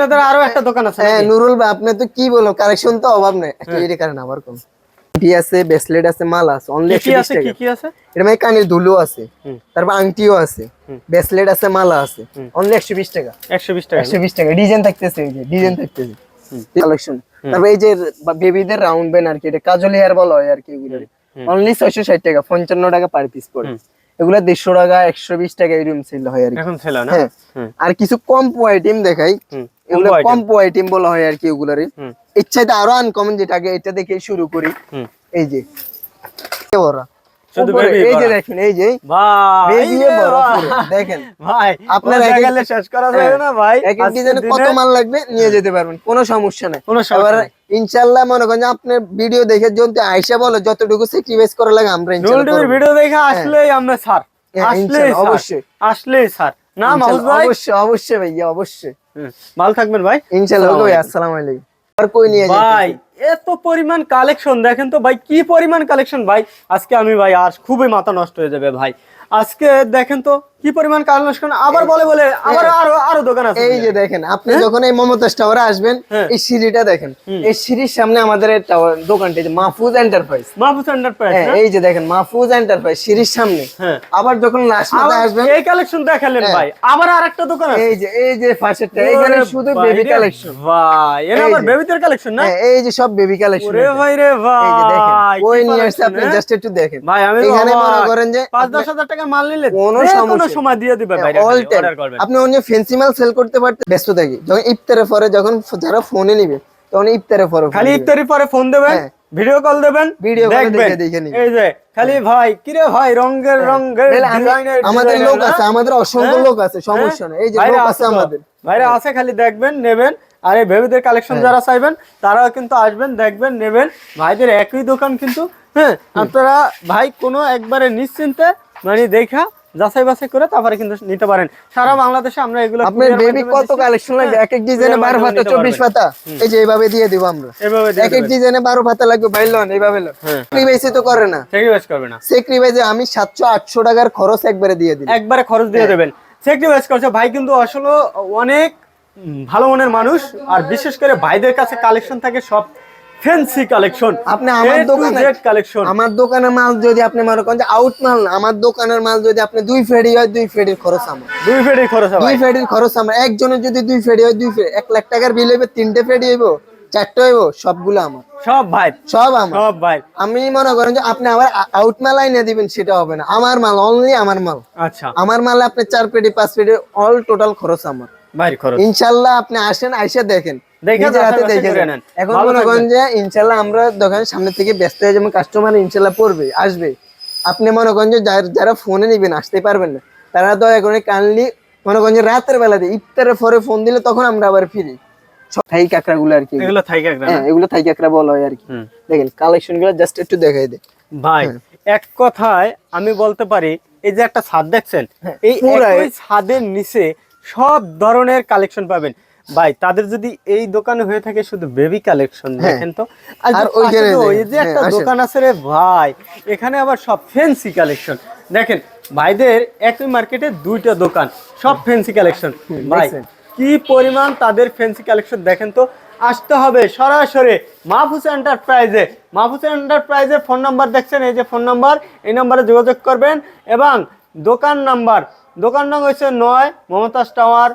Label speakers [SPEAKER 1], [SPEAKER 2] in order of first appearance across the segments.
[SPEAKER 1] আপনাদের আরও একটা দোকান আছে
[SPEAKER 2] হ্যাঁ নুরুল ভাই আপনি তো কি বলো কালেকশন তো অভাব নেই।
[SPEAKER 1] হ্যাঁ।
[SPEAKER 2] এটা কারণ আবার কম। টি আছে ব্রেসলেট আছে মাল আছে অনলি
[SPEAKER 1] কি আছে কি কি আছে?
[SPEAKER 2] এটা মানে কানের দুলো আছে তারপর আংটিও আছে ব্রেসলেট আছে মালা আছে অনলি একশো বিশ টাকা।
[SPEAKER 1] একশো বিশ টাকা।
[SPEAKER 2] একশো বিশ টাকা ডিজাইন থাকতেছে এই যে ডিজাইন থাকতেছে। কালেকশন তারপর এই যে বেবিদের রাউন্ড বেন আর কি এটা কাজল হেয়ার বলা হয় আর কি এগুলো। অনলি ছয়শো ষাট টাকা পঞ্চান্ন টাকা পার পিস পড়ে এগুলো দেড়শো টাকা একশো বিশ টাকা এরকম সেল হয় আর কি।
[SPEAKER 1] এখন ছিল না?
[SPEAKER 2] হ্যাঁ। আর কিছু কম্পো আইটেম দেখাই। এগুলো আইটেম বলা হয় আর কি। ইচ্ছাতে আরও আনকমন যেটা এটা দেখে শুরু করি। এই যে। এ বড়।
[SPEAKER 1] শুধু
[SPEAKER 2] উপরে,
[SPEAKER 1] baby
[SPEAKER 2] এই যে দেখেন এই যে।
[SPEAKER 1] ভাই
[SPEAKER 2] baby
[SPEAKER 1] রে
[SPEAKER 2] বড়
[SPEAKER 1] ভাই।
[SPEAKER 2] পুরো, দেখেন।
[SPEAKER 1] ভাই
[SPEAKER 2] আপনার
[SPEAKER 1] আপনার
[SPEAKER 2] এক এক-
[SPEAKER 1] দেখালে শেষ করা যাবে না ভাই।
[SPEAKER 2] এক এক
[SPEAKER 1] আজকের
[SPEAKER 2] ডিজাইনে কত মাল লাগবে নিয়ে যেতে পারবেন কোনো সমস্যা নাই। এবার
[SPEAKER 1] নাই।
[SPEAKER 2] মনে করেন আপনার ভিডিও দেখে যদি আয়সা বলো যতটুকু করা লাগে আমরা।
[SPEAKER 1] ভিডিও দেখে আসলেই আমরা স্যার
[SPEAKER 2] হ্যাঁ,
[SPEAKER 1] আসলেই
[SPEAKER 2] অবশ্যই।
[SPEAKER 1] আসলেই স্যার না মাহুজ ভাই?
[SPEAKER 2] অবশ্যই অবশ্যই ভাইয়া অবশ্যই।
[SPEAKER 1] হুম, ভালো থাকবেন ভাই?
[SPEAKER 2] ইনশাআল্লাহ
[SPEAKER 1] আসসালামু
[SPEAKER 2] আলাইকুম। আর কই নিয়ে
[SPEAKER 1] ভাই এত পরিমাণ কালেকশন দেখেন তো ভাই কি পরিমাণ কালেকশন ভাই? আজকে আমি ভাই আর খুবই মাথা নষ্ট হয়ে যাবে ভাই। আজকে দেখেন তো কি পরিমাণ কালেকশন আবার বলে বলে আবার আরও আরও দোকান আছে
[SPEAKER 2] এই যে দেখেন আপনি যখন এই মমতাজ টাওয়ারে আসবেন
[SPEAKER 1] হ্যাঁ।
[SPEAKER 2] এই সিঁড়িটা দেখেন এই সিঁড়ির সামনে আমাদের এই টাওয়ার দোকানটা মাহফুজ এন্টারপ্রাইজ
[SPEAKER 1] মাহফুজ এন্টারপ্রাইজ
[SPEAKER 2] হ্যাঁ, এই যে দেখেন মাহফুজ এন্টারপ্রাইজ সিঁড়ির সামনে।
[SPEAKER 1] হ্যাঁ।
[SPEAKER 2] আবার যখন লাস্ট আসবেন
[SPEAKER 1] এই কালেকশন দেখালেন ভাই। আবার আরেকটা দোকান আছে।
[SPEAKER 2] এই যে এই যে ফার্স্টটা এখানে শুধু বেবি কালেকশন
[SPEAKER 1] ভাই এর আবার বেবিদের কালেকশন না?
[SPEAKER 2] হ্যাঁ এই যে সব বেবি কালেকশন
[SPEAKER 1] ভাই রে ভাই কি
[SPEAKER 2] ওই নিয়ে আসছে আপনি
[SPEAKER 1] হ্যাঁ?
[SPEAKER 2] জাস্ট একটু দেখেন।
[SPEAKER 1] ভাই আমি
[SPEAKER 2] এখানে মনে করেন যে
[SPEAKER 1] পাঁচ দশ হাজার টাকা মাল নিলে
[SPEAKER 2] কোনো
[SPEAKER 1] সময় দিয়ে দিবে ভাই অর্ডার করবেন।
[SPEAKER 2] আপনি অন্য ফেন্সি মাল সেল করতে পারতে ব্যস্ত থাকি। যখন ইফতারের পরে যখন যারা ফোনে নিবে তখন ইফতারের পরে
[SPEAKER 1] খালি
[SPEAKER 2] নিবে।
[SPEAKER 1] ইফতারি পরে ফোন দেবেন
[SPEAKER 2] হ্যাঁ।
[SPEAKER 1] ভিডিও কল দেবেন
[SPEAKER 2] ভিডিও
[SPEAKER 1] দেখবেন।
[SPEAKER 2] দেখে দেখে।
[SPEAKER 1] এই যে খালি ভাই কিরে ভাই রঙের রঙের
[SPEAKER 2] আমাদের লোক আছে আমাদের অসংখ্য
[SPEAKER 1] হ্যাঁ?
[SPEAKER 2] লোক আছে সমস্যা নেই। এই যে লোক
[SPEAKER 1] আছে
[SPEAKER 2] আমাদের।
[SPEAKER 1] ভাইরা আছে খালি দেখবেন নেবেন। আর এই বেবিদের কালেকশন
[SPEAKER 2] হ্যাঁ।
[SPEAKER 1] যারা চাইবেন তারাও কিন্তু আসবেন দেখবেন নেবেন। ভাইদের একই দোকান কিন্তু হ্যাঁ আপনারা ভাই কোনো একবারে নিশ্চিন্তে মানে দেখা যাচাই বাছাই করে তারপরে কিন্তু নিতে পারেন। সারা বাংলাদেশে আমরা এগুলো
[SPEAKER 2] আপনার বেবি কত কালেকশন লাগে
[SPEAKER 1] হ্যাঁ,
[SPEAKER 2] এক এক ডিজাইনে
[SPEAKER 1] courier
[SPEAKER 2] বারো
[SPEAKER 1] মাধ্যমে
[SPEAKER 2] পাতা
[SPEAKER 1] নিতে
[SPEAKER 2] চব্বিশ
[SPEAKER 1] পারবেন।
[SPEAKER 2] পাতা। এই যে এইভাবে দিয়ে দিব আমরা।
[SPEAKER 1] এভাবে
[SPEAKER 2] এক এক। ডিজাইনে বারো পাতা লাগবে ভাই লন এইভাবে লন।
[SPEAKER 1] হ্যাঁ।
[SPEAKER 2] সেক্রিফাইসে তো করে না।
[SPEAKER 1] স্যাক্রিফাইস করবে না।
[SPEAKER 2] সেক্রিফাইসে আমি সাতশো আটশো টাকার খরচ একবারে দিয়ে দিই
[SPEAKER 1] একবারে খরচ দিয়ে
[SPEAKER 2] হ্যাঁ।
[SPEAKER 1] দেবেন। স্যাক্রিফাইস করছে। ভাই কিন্তু আসলে অনেক ভালো মনের মানুষ আর বিশেষ করে ভাইদের কাছে কালেকশন থাকে সব ফ্যান্সি কালেকশন
[SPEAKER 2] আপনি আমার দোকানে
[SPEAKER 1] কালেকশন
[SPEAKER 2] আমার দোকানের মাল যদি আপনি মনে করেন যে আউট মাল না আমার দোকানের মাল যদি আপনি দুই ফেডি হয় দুই ফেডির খরচ আমার।
[SPEAKER 1] দুই ফেডি খরচ হবে
[SPEAKER 2] দুই ফেডির খরচ আমার। একজনের যদি দুই ফেডি হয় দুই ফেডি এক লাখ টাকার বিল হইবে তিনটে ফেডি হইব চারটে হইব সবগুলো আমার।
[SPEAKER 1] সব ভাই।
[SPEAKER 2] সব আমার।
[SPEAKER 1] সব ভাই।
[SPEAKER 2] আমি মনে করেন যে আপনি আবার আউট মাল আইনে দিবেন সেটা হবে না। আমার মাল অনলি আমার মাল।
[SPEAKER 1] আচ্ছা।
[SPEAKER 2] আমার মালে আপনি চার পেটি পাঁচ পেটি অল টোটাল খরচ আমার। ইনশাল্লাহ আপনি আসেন আইসা দেখেন। এখন মনে করেন যে ইনশাল্লাহ আমরা দোকানের সামনে থেকে ব্যস্ত হয়ে কাস্টমার ইনশাল্লাহ পড়বে আসবে। আপনি মনে করেন যে যারা ফোনে নিবেন আসতে পারবেন না। তারা দয়া করে কাইন্ডলি মনে করেন যে রাতের বেলা দিয়ে ইফতারের পরে ফোন দিলে তখন আমরা আবার ফিরি। থাই কাঁকড়া গুলো আর কি।
[SPEAKER 1] এগুলো থাই একদম
[SPEAKER 2] হ্যাঁ এগুলো থাই কাঁকড়া বলা হয় আর কি। দেখেন কালেকশনগুলো জাস্ট একটু দেখাই দে
[SPEAKER 1] ভাই
[SPEAKER 2] হ্যাঁ।
[SPEAKER 1] এক কথায় আমি বলতে পারি এই যে একটা ছাদ দেখছেন?
[SPEAKER 2] হ্যাঁ,
[SPEAKER 1] এই ছাদের নিচে সব ধরনের কালেকশন পাবেন। ভাই তাদের যদি এই দোকানে হয়ে থাকে শুধু বেবি কালেকশন
[SPEAKER 2] হ্যাঁ।
[SPEAKER 1] দেখেন তো। আর
[SPEAKER 2] আর
[SPEAKER 1] যে
[SPEAKER 2] ওইখানে
[SPEAKER 1] পাশে তো
[SPEAKER 2] দেখেন,
[SPEAKER 1] এই যে একটা
[SPEAKER 2] হ্যাঁ,
[SPEAKER 1] দোকান আছে রে ভাই এখানে আবার সব ফ্যান্সি কালেকশন দেখেন ভাইদের একই মার্কেটে দুইটা দোকান সব ফ্যান্সি কালেকশন ভাই কি পরিমাণ তাদের ফ্যান্সি কালেকশন দেখেন তো। আসতে হবে সরাসরি মাহফুজ এন্টারপ্রাইজে মাহফুজ এন্টারপ্রাইজের ফোন নাম্বার দেখছেন এই যে ফোন নাম্বার এই নাম্বারে যোগাযোগ করবেন এবং দোকান নাম্বার দোকান নাম হচ্ছে নয় মমতাজ টাওয়ার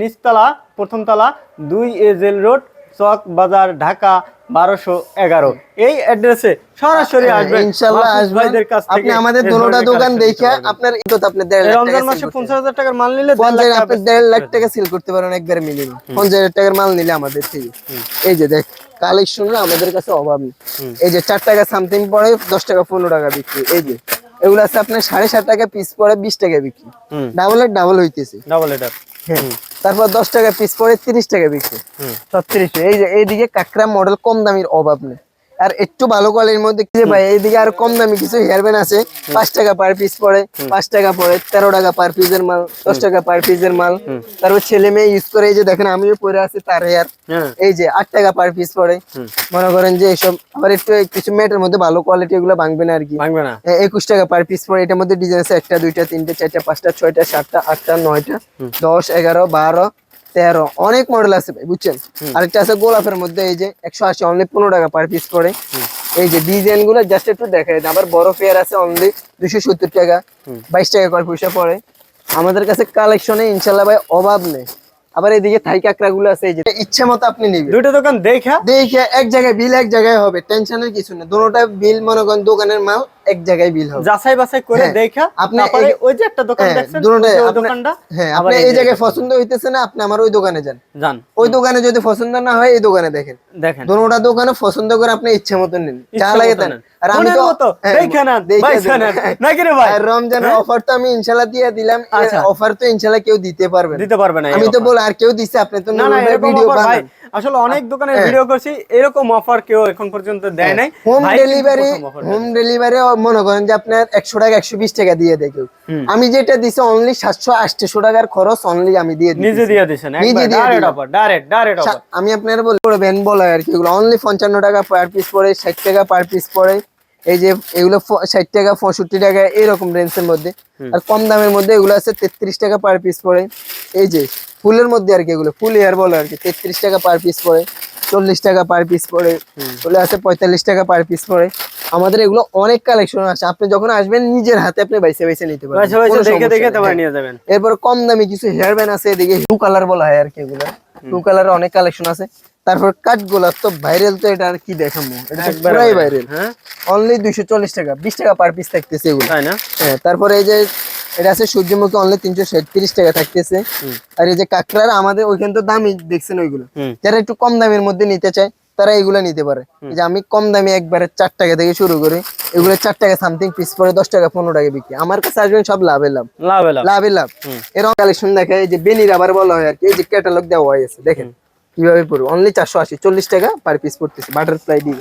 [SPEAKER 1] নিচতলা প্রথমতলা দুই এজেল রোড চক বাজার ঢাকা বারোশো এগারো। এই অ্যাড্রেসে সরাসরি
[SPEAKER 2] হ্যাঁ, ইনশাল্লাহ
[SPEAKER 1] মাহফুজ
[SPEAKER 2] আসবেন।
[SPEAKER 1] ভাইদের কাছ
[SPEAKER 2] আপনি আমাদের দুটোটা দোকান দেখে। আপনার ইজ্জত আপনি দেড়
[SPEAKER 1] রমজান মাসে পঞ্চাশ হাজার টাকার মাল নিলে দেড় লাখ টাকা
[SPEAKER 2] আপনি দেড় লাখ টাকা সেল করতে পারেন একবার মিনিমাম পঞ্চাশ হাজার টাকার মাল নিলে আমাদের থেকে এই যে দেখ কালেকশন আমাদের কাছে অভাব নেই। এই যে চার টাকা সামথিং পড়ে দশ টাকা পনেরো টাকা বিক্রি। এই যে এগুলো আছে আপনার সাড়ে সাত টাকা পিস পরে বিশ টাকা বিক্রি। ডাবল এর ডাবল হইতেছে।
[SPEAKER 1] ডাবল এটার।
[SPEAKER 2] হ্যাঁ। তারপর দশ টাকা পিস পড়ে তিরিশ টাকা বিক্রি। ছত্রিশ এই যে এইদিকে কাকড়া মডেল কম দামের অভাব নেই। আর একটু ভালো কোয়ালিটির মধ্যে কি ভাই এইদিকে আর কম দামি কিছু হেয়ারব্যান্ড আছে। পাঁচ টাকা পার পিস পড়ে পাঁচ টাকা পড়ে তেরো টাকা পার পিসের মাল দশ টাকা পার পিসের মাল। তারপর ছেলে মেয়ে ইউজ করে এই যে দেখেন আমিও পরে আছি তার হেয়ার
[SPEAKER 1] হ্যাঁ।
[SPEAKER 2] এই যে আট টাকা পার পিস পড়ে। মনে করেন যে এইসব আবার একটু কিছু মেটের মধ্যে ভালো কোয়ালিটি এগুলো ভাঙবে না আর কি।
[SPEAKER 1] ভাঙবে না।
[SPEAKER 2] একুশ টাকা পার পিস পড়ে এটার মধ্যে ডিজাইন আছে একটা দুইটা তিনটা চারটা পাঁচটা ছয়টা সাতটা আটটা নয়টা দশ এগারো বারো তেরো। অনেক মডেল আছে ভাই বুঝছেন? আরেকটা আছে গোলাপের মধ্যে এই যে একশো আশি অনলি পনেরো টাকা পার পিস পড়ে এই যে ডিজাইনগুলো জাস্ট একটু দেখাই দেন। আবার বড় পেয়ার আছে অনলি দুশো সত্তর টাকা বাইশ টাকা করে পয়সা পড়ে। আমাদের কাছে কালেকশনে ইনশাল্লাহ ভাই অভাব নেই। আবার এদিকে থাই কাঁকড়া গুলো আছে এই যে ইচ্ছা মতো আপনি নিবেন।
[SPEAKER 1] দুটো দোকান দেখা?
[SPEAKER 2] দেখে এক জায়গায় বিল এক জায়গায় হবে টেনশনের কিছু নেই। দুটোটা বিল মনে করেন দোকানের মাল এক জায়গায় বিল হবে।
[SPEAKER 1] যাচাই বাছাই করে
[SPEAKER 2] হ্যাঁ,
[SPEAKER 1] দেখা
[SPEAKER 2] আপনি
[SPEAKER 1] ওই যে একটা দোকান
[SPEAKER 2] হ্যাঁ,
[SPEAKER 1] দেখছেন দোকানটা
[SPEAKER 2] হ্যাঁ আপনি
[SPEAKER 1] এই
[SPEAKER 2] জায়গায় পছন্দ হইতেছে না আপনি আমার ওই দোকানে যান।
[SPEAKER 1] যান।
[SPEAKER 2] ওই দোকানে যদি পছন্দ না হয় এই দোকানে দেখেন।
[SPEAKER 1] দেখেন।
[SPEAKER 2] দুটোটা দোকানে পছন্দ করে আপনি ইচ্ছে মতো নিন। যা লাগে তাই আর আমি তো হ্যাঁ, রমজানের? অফার তো আমি ইনশাল্লাহ দিয়ে দিলাম।
[SPEAKER 1] আচ্ছা।
[SPEAKER 2] অফার তো ইনশাল্লাহ কেউ দিতে পারবে না।
[SPEAKER 1] দিতে পারবে না
[SPEAKER 2] আমি তো। বল আর কেউ দিছে আপনি তো
[SPEAKER 1] না না
[SPEAKER 2] ভিডিও বানান।
[SPEAKER 1] আসলে অনেক দোকানে
[SPEAKER 2] হ্যাঁ।
[SPEAKER 1] ভিডিও করছি এরকম অফার কেউ এখন পর্যন্ত দেয় নাই।
[SPEAKER 2] হোম ডেলিভারি হোম ডেলিভারি মনে করেন যে আপনার একশো টাকা একশো বিশ টাকা দিয়ে দেয় কেউ। আমি যেটা দিছি অনলি সাতশো আটশো টাকার খরচ অনলি আমি দিয়ে
[SPEAKER 1] নিজে দিয়ে দিচ্ছেন
[SPEAKER 2] নিজে
[SPEAKER 1] একবার
[SPEAKER 2] দিয়ে
[SPEAKER 1] direct offer direct direct offer
[SPEAKER 2] আমি আপনার বলে পড়বেন বলা আর কি অনলি পঞ্চান্ন টাকা পার পিস পড়ে ষাট টাকা পার পিস পড়ে। এই যে এগুলো ষাট টাকা পঁয়ষট্টি টাকা এরকম রেঞ্জের মধ্যে। আর কম দামের মধ্যে এগুলো আছে তেত্রিশ টাকা পার পিস পড়ে। এই যে ফুলের মধ্যে আর কি এগুলো ফুল হেয়ার বলে আর কি তেত্রিশ টাকা পার পিস পড়ে চল্লিশ টাকা পার পিস পড়ে চলে আছে পঁয়তাল্লিশ টাকা পার পিস পড়ে। আমাদের এগুলো অনেক কালেকশন আছে আপনি যখন আসবেন নিজের হাতে আপনি বাইসে বাইসে নিতে পারবেন এরপর কম দামি কিছু হেয়ার ব্যান্ড আছে এদিকে টু কালার বলা হয় আর কি এগুলো। টু কালার অনেক কালেকশন আছে। তারপর কাঠ গোলাপ তো ভাইরাল তো এটা আর কি দেখামো? এটা পুরাই ভাইরাল
[SPEAKER 1] হ্যাঁ?
[SPEAKER 2] অনলি দুইশো চল্লিশ টাকা বিশ টাকা পার পিস থাকতেছে এগুলো।
[SPEAKER 1] তাই না?
[SPEAKER 2] হ্যাঁ তারপরে এই যে এটা আছে সূর্যমুখী অনলি তিনশো সাঁত্রিশ টাকা থাকতেছে। আর এই যে কাঁকড়ার আমাদের ওইখানে তো দামই দেখছেন ওইগুলো। যারা একটু কম দামের মধ্যে নিতে চায় তারা এগুলো নিতে পারে। যে আমি কম দামে একবারে চার টাকা থেকে শুরু করি এগুলো চার টাকা সামথিং পিস পরে দশ টাকা পনেরো টাকা বিক্রি। আমার কাছে আসবেন সব লাভে। লাভ।
[SPEAKER 1] লাভ। লাভ
[SPEAKER 2] এরকম কালেকশন দেখে এই যে বেনি রাবার বলা হয় আর কি এই যে ক্যাটালগ দেওয়া হয়েছে দেখেন কীভাবে পড়বে? অনলি চারশো আশি চল্লিশ টাকা পার পিস পড়তেছে বাটারফ্লাই দিয়ে।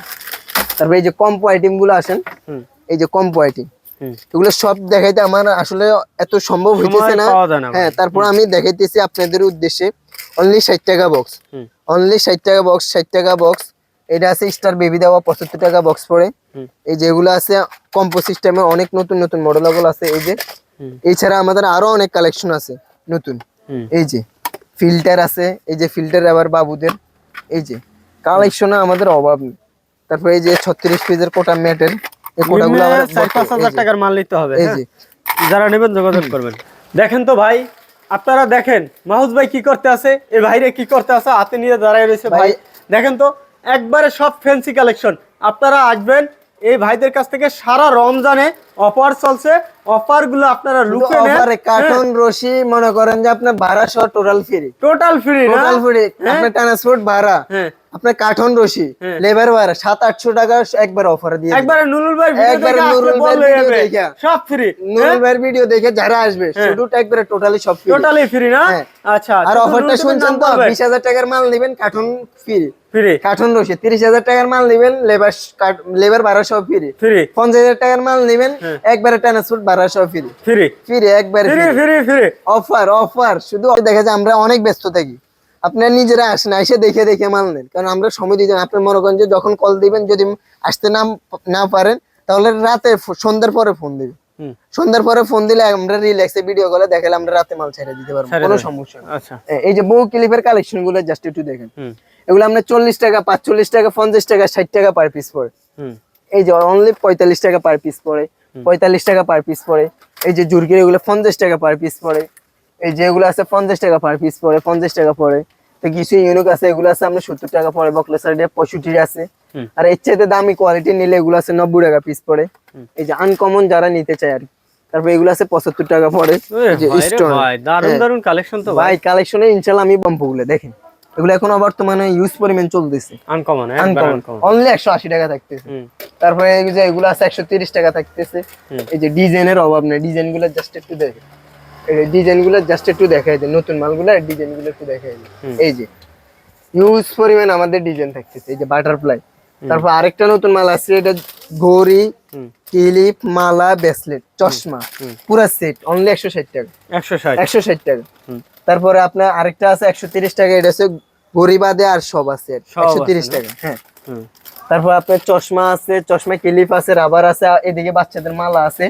[SPEAKER 2] তারপরে এই যে কম্পো আইটেমগুলো আসেন। এই যে কম্পো আইটেম এগুলো সব দেখাইতে আমার আসলে এত সম্ভব হইতেছে না। হ্যাঁ তারপর আমি দেখাইতেছি আপনাদের উদ্দেশ্যে অনলি ষাট টাকা বক্স। অনলি ষাট টাকা বক্স ষাট টাকা বক্স এটা আছে স্টার বেবি দেওয়া পঁচাত্তর টাকা বক্স পড়ে। এই যেগুলো আছে কম্পো সিস্টেমে অনেক নতুন নতুন মডেল আছে এই যে। এছাড়া আমাদের আরও অনেক কালেকশন আছে নতুন। এই যে ফিল্টার আছে এই যে ফিল্টার আবার বাবুদের। এই যে কালেকশনে আমাদের অভাব নেই। তারপরে এই যে ছত্রিশ পিসের কোটা ম্যাটের এই কোটাগুলো
[SPEAKER 1] পাঁচ হাজার টাকার মাল নিতে হবে
[SPEAKER 2] এই
[SPEAKER 1] হ্যাঁ?
[SPEAKER 2] যে।
[SPEAKER 1] যারা নেবেন যোগাযোগ করবেন। দেখেন তো ভাই আপনারা দেখেন মাহুজ ভাই কি করতে আছে? এ ভাইরে কি করতে আছে? হাতে নিয়ে দাঁড়ায় রয়েছে ভাই।
[SPEAKER 2] ভাই-
[SPEAKER 1] দেখেন তো একবারে সব ফ্যান্সি কালেকশন আপনারা আসবেন এই ভাইদের কাছ থেকে সারা রমজানে অফার চলছে। অফারগুলো আপনারা লুকে নেন।
[SPEAKER 2] কার্টন রশি মনে করেন যে আপনার ভাড়া সহ total free
[SPEAKER 1] total free
[SPEAKER 2] total free আপনার ট্রান্সপোর্ট ভাড়া
[SPEAKER 1] হ্যাঁ।
[SPEAKER 2] আপনার কার্টন রশি
[SPEAKER 1] হ্যাঁ।
[SPEAKER 2] লেবার ভাড়া সাত আটশো টাকা একবার অফার দিয়ে
[SPEAKER 1] একবার নুরুল ভাই
[SPEAKER 2] একবারে নুরুল। দেখে।
[SPEAKER 1] সব ফ্রি
[SPEAKER 2] নুরুল ভাইয়ের ভিডিও দেখে যারা আসবে শুধু একবারে টোটালি সব ফ্রি
[SPEAKER 1] টোটালি ফ্রি না?
[SPEAKER 2] হ্যাঁ।
[SPEAKER 1] আচ্ছা
[SPEAKER 2] আর অফারটা শুনছেন তো বিশ হাজার টাকার মাল নেবেন কার্টন ফ্রি
[SPEAKER 1] ফ্রি
[SPEAKER 2] কার্টন রশি তিরিশ হাজার টাকার মাল নেবেন লেবার লেবার সহ ফ্রি
[SPEAKER 1] ফ্রি
[SPEAKER 2] পঞ্চাশ হাজার টাকার মাল নেবেন
[SPEAKER 1] হ্যাঁ।
[SPEAKER 2] একবারে ট্রান্সপোর্ট সহ ফ্রি
[SPEAKER 1] ফ্রি
[SPEAKER 2] ফ্রি একবারে
[SPEAKER 1] free free free
[SPEAKER 2] offer offer শুধু দেখা যায় আমরা অনেক ব্যস্ত থাকি। আপনার নিজেরা আসেন এসে দেখে দেখে মাল নেন। কারণ আমরা সময় দিই আপনি মনে করেন যে যখন কল দিবেন যদি আসতে না না পারেন তাহলে রাতে সন্ধ্যার পরে ফোন দিবেন। সন্ধ্যার পরে ফোন দিলে আমরা রিল্যাক্সে ভিডিও কলে দেখালে আমরা রাতে মাল ছেড়ে দিতে পারব কোনো সমস্যা
[SPEAKER 1] আচ্ছা।
[SPEAKER 2] এই যে বউ ক্লিপের কালেকশনগুলো জাস্ট একটু দেখেন। এগুলো আমরা চল্লিশ টাকা পাঁচচল্লিশ টাকা পঞ্চাশ টাকা ষাট টাকা পার পিস পড়ে।
[SPEAKER 1] হুম।
[SPEAKER 2] এই যে অনলি পঁয়তাল্লিশ টাকা পার পিস পড়ে পঁয়তাল্লিশ টাকা পার পিস পড়ে। এই যে জুরকির এগুলো পঞ্চাশ টাকা পার পিস পড়ে। এই যে এগুলো আছে পঞ্চাশ টাকা পার পিস পড়ে পঞ্চাশ টাকা পড়ে। তো কিছু ইউনিক আছে এগুলো আছে আমরা সত্তর টাকা বকলে সাইডে পঁয়ষট্টি আছে। আর এর চাইতে দামি কোয়ালিটি নিলে এগুলো আছে নব্বই টাকা পিস পড়ে। এই যে আনকমন যারা নিতে চায় আর তারপর এগুলো আছে পঁচাত্তর টাকা পড়ে।
[SPEAKER 1] ওরে
[SPEAKER 2] এই
[SPEAKER 1] ভাই রে
[SPEAKER 2] stone।
[SPEAKER 1] ভাই, দারুণ। দারুণ কালেকশন তো ভাই।
[SPEAKER 2] ভাই কালেকশনে ইনশাল্লাহ আমি বম্পগুলো দেখেন। এগুলো এখন বর্তমানে ইউজ পরিমাণ চলতেছে।
[SPEAKER 1] আনকমন
[SPEAKER 2] আনকমন
[SPEAKER 1] আনকমন
[SPEAKER 2] অনলি একশো আশি টাকা থাকতেছে। তারপরে এই যে এগুলো আছে একশো তিরিশ টাকা থাকতেছে। এই যে ডিজাইনের অভাব নেই ডিজাইনগুলো জাস্ট একটু দেখে ডিজাইনগুলো জাস্ট একটু দেখাই দেয় নতুন মালগুলো ডিজাইনগুলো একটু দেখাই
[SPEAKER 1] হুম।
[SPEAKER 2] এই যে ইউজ পরিমাণ আমাদের ডিজাইন থাকতেছে এই যে বাটারফ্লাই তারপর আরেকটা নতুন মাল আছে এটা ঘড়ি ক্লিপ মালা ব্রেসলেট চশমা পুরা সেট অনলি একশো ষাট টাকা।
[SPEAKER 1] একশো ষাট।
[SPEAKER 2] একশো ষাট টাকা। তারপরে আপনার আরেকটা আছে একশো তিরিশ টাকা এটা আছে ঘড়ি বাদে আর সব আছে একশো তিরিশ টাকা হ্যাঁ। তারপর আপনার চশমা আছে চশমা ক্লিপ আছে রাবার আছে এদিকে বাচ্চাদের মালা আছে।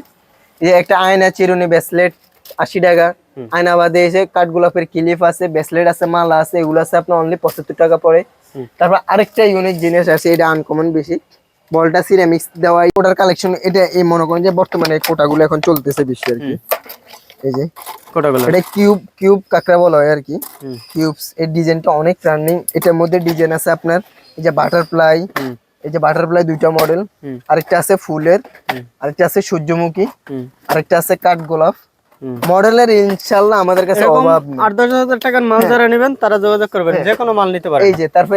[SPEAKER 2] একটা আয়না চিরুনি ব্রেসলেট আশি টাকা। আয়নাবাদে এসে কাঠ গোলাপের ক্লিপ আছে ব্রেসলেট আছে মালা আছে এগুলো আছে আপনার অনলি পঁচাত্তর টাকা পড়ে। তারপর আরেকটা ইউনিক জিনিস আছে এটা আনকমন বেশি। বলটা সিরামিক্স দেওয়া কোটার কালেকশন এটা এই মনে করেন যে বর্তমানে কোটাগুলো এখন চলতেছে বেশি আর কি। এই যে।
[SPEAKER 1] কোটাগুলো।
[SPEAKER 2] এটা কিউব কিউব কাঁকড়া বলা হয় আর কি। কিউবস এর ডিজাইনটা অনেক রানিং এটার মধ্যে ডিজাইন আছে আপনার এই যে বাটারফ্লাই এই যে বাটারফ্লাই দুইটা মডেল। আরেকটা আছে ফুলের। আরেকটা আছে সূর্যমুখী। আরেকটা আছে কাঠ গোলাপ।
[SPEAKER 1] হুম।
[SPEAKER 2] মডেলের ইনশাল্লাহ আমাদের কাছে অভাব নেই।
[SPEAKER 1] আট দশ হাজার টাকার মাল যারা নেবেন তারা যোগাযোগ করবেন যে কোনো মাল নিতে পারে
[SPEAKER 2] এই যে তারপরে